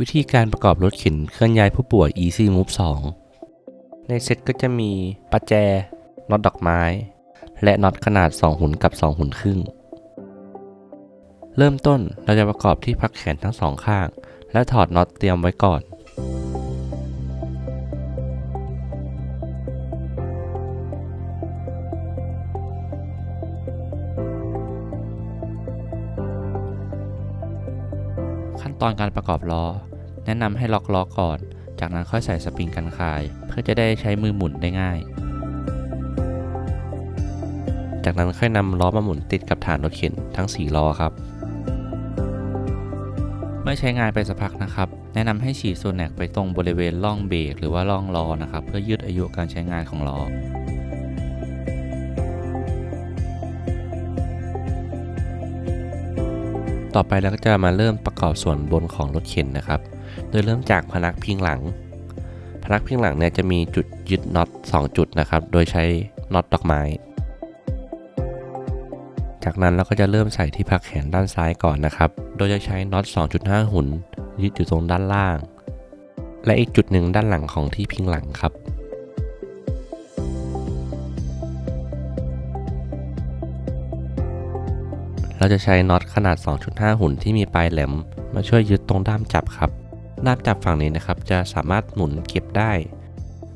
วิธีการประกอบรถเข็นเคลื่อนย้ายผู้ป่วย Easy Move 2 ในเซ็ตก็จะมีประแจน็อตดอกไม้ และน็อตขนาด 2 หุ่นกับ 2 หุ่นครึ่ง เริ่มต้นเราจะประกอบที่พักแขนทั้งสองข้าง และถอดน็อตเตรียมไว้ก่อน ตอนการประกอบล้อ แนะนำให้ล็อกล้อก่อน จากนั้นค่อยใส่สปริงกันคาย เพื่อจะได้ใช้มือหมุนได้ง่าย จากนั้นค่อยนำล้อมาหมุนติดกับฐานรถเข็นทั้ง 4 ล้อครับ เมื่อใช้งานไปสักพักนะครับ แนะนำให้ฉีดโซแนกไปตรงบริเวณร่องเบรกหรือว่าร่องล้อนะครับ เพื่อยืดอายุการใช้งานของล้อ ต่อไปเราก็จะมาเริ่มประกอบส่วนบนของรถเข็นนะครับ โดยเริ่มจากพนักพิงหลัง พนักพิงหลังเนี่ยจะมีจุดยึดน็อต2 จุดนะครับ โดยใช้น็อตดอกไม้ จากนั้นเราก็จะเริ่มใส่ที่พักแขนด้านซ้ายก่อนนะครับ โดยจะใช้น็อต 2.5 หุ่นยึดอยู่ตรงด้านล่าง และอีกจุดหนึ่งด้านหลังของที่พิงหลังครับ เราจะใช้น็อตขนาด 2.5 หุ่นที่มีปลายแหลม มาช่วยยึดตรงด้ามจับครับ ด้ามจับฝั่งนี้นะครับ จะสามารถหมุนเก็บได้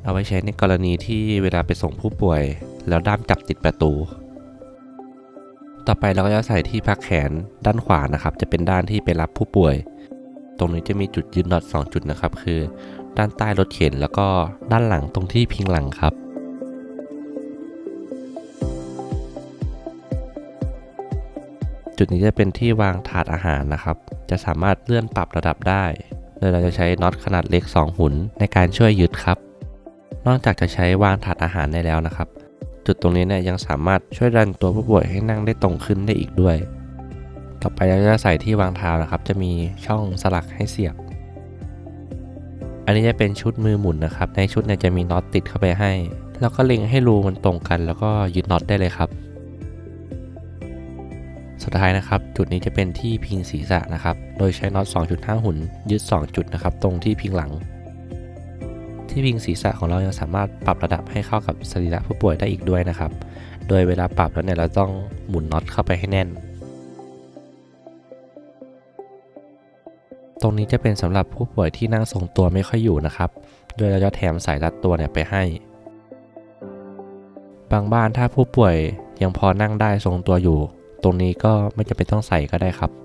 เอาไว้ใช้ในกรณีที่เวลาไปส่งผู้ป่วย แล้วด้ามจับติดประตู ต่อไปเราก็จะใส่ที่พักแขนด้านขวานะครับ จะเป็นด้านที่ไปรับผู้ป่วย ตรงนี้จะมีจุดยึดน็อต2จุดนะครับ คือ ด้านใต้รถเข็นแล้วก็ด้านหลังตรงที่พิงหลังครับ จุดนี้จะเป็นที่วางถาดอาหารนะครับ จะสามารถเลื่อนปรับระดับได้ โดยเราจะใช้น็อตขนาดเล็ก 2 หุ่นในการช่วยยึดครับ นอกจากจะใช้วางถาดอาหารได้แล้วนะครับ จุดตรงนี้เนี่ยยังสามารถช่วยดันตัวผู้ป่วยให้นั่งได้ตรงขึ้นได้อีกด้วย ต่อไปเราจะใส่ที่วางเท้านะครับ จะมีช่องสลักให้เสียบ อันนี้จะเป็นชุดมือหมุนนะครับ ในชุดเนี่ยจะมีน็อตติดเข้าไปให้ แล้วก็เล็งให้รูมันตรงกัน แล้วก็ยึดน็อตได้เลยครับ สุดท้ายนะครับ จุดนี้จะเป็นที่พิงศีรษะนะครับ โดยใช้น็อต 2.5 หุ่นยึด 2 จุดนะครับ ตรงที่พิงหลัง ที่พิงศีรษะของเรายังสามารถปรับระดับให้เข้ากับสรีระผู้ป่วยได้อีกด้วยนะครับ โดยเวลาปรับแล้วเนี่ยเราต้องหมุนน็อตเข้าไปให้แน่น ตรงนี้จะเป็นสำหรับผู้ป่วยที่นั่งทรงตัวไม่ค่อยอยู่นะครับ โดยเราจะแถมสายรัดตัวเนี่ยไปให้ บางบ้านถ้าผู้ป่วยยังพอนั่งได้ทรงตัวอยู่ ตรงนี้ก็ไม่จำเป็นต้องใส่ก็ได้ครับ